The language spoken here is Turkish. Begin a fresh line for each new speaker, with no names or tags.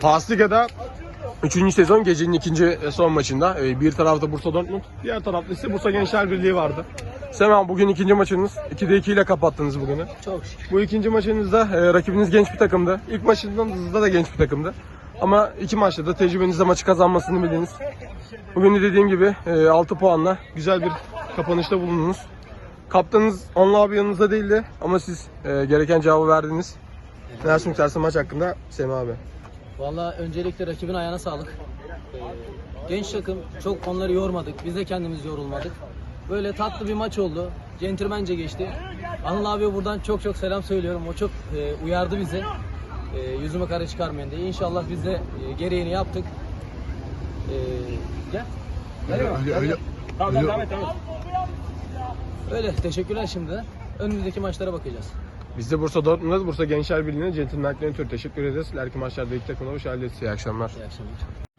Pasliga'da 3. sezon gecenin ikinci ve son maçında. Ee, Bir tarafta Bursa Dortmund, diğer tarafta ise Bursa Gençler Birliği vardı. Semih bugün ikinci maçınız. 2'de 2 ile kapattınız bugünü.
Çok şükür.
Bu ikinci maçınızda e, rakibiniz genç bir takımdı. İlk maçınızda da genç bir takımdı. Ama iki maçta da tecrübenizle maçı kazanmasını bildiniz. Bugün de dediğim gibi e, 6 puanla güzel bir kapanışta bulundunuz. Kaptanınız onunla abi yanınızda değildi ama siz e, gereken cevabı verdiniz. Söylemek istersin maç hakkında Semih abi?
Valla öncelikle rakibin ayağına sağlık. Ee, genç takım çok onları yormadık. Biz de kendimiz yorulmadık. Böyle tatlı bir maç oldu. Centilmence geçti. Anıl abiye buradan çok çok selam söylüyorum. O çok e, uyardı bizi. E, yüzüme kara çıkarmayın diye. İnşallah biz de e, gereğini yaptık. E, gel. Gel gel, gel. Tamam, tamam, et. Öyle teşekkürler şimdi. Önümüzdeki maçlara bakacağız.
Biz de Bursa Dortmund'da Bursa Gençler Birliği'ne centilmenliklerine tür teşekkür ederiz. İleriki maçlarda ilk takımına hoş geldiniz. İyi akşamlar.
İyi akşamlar.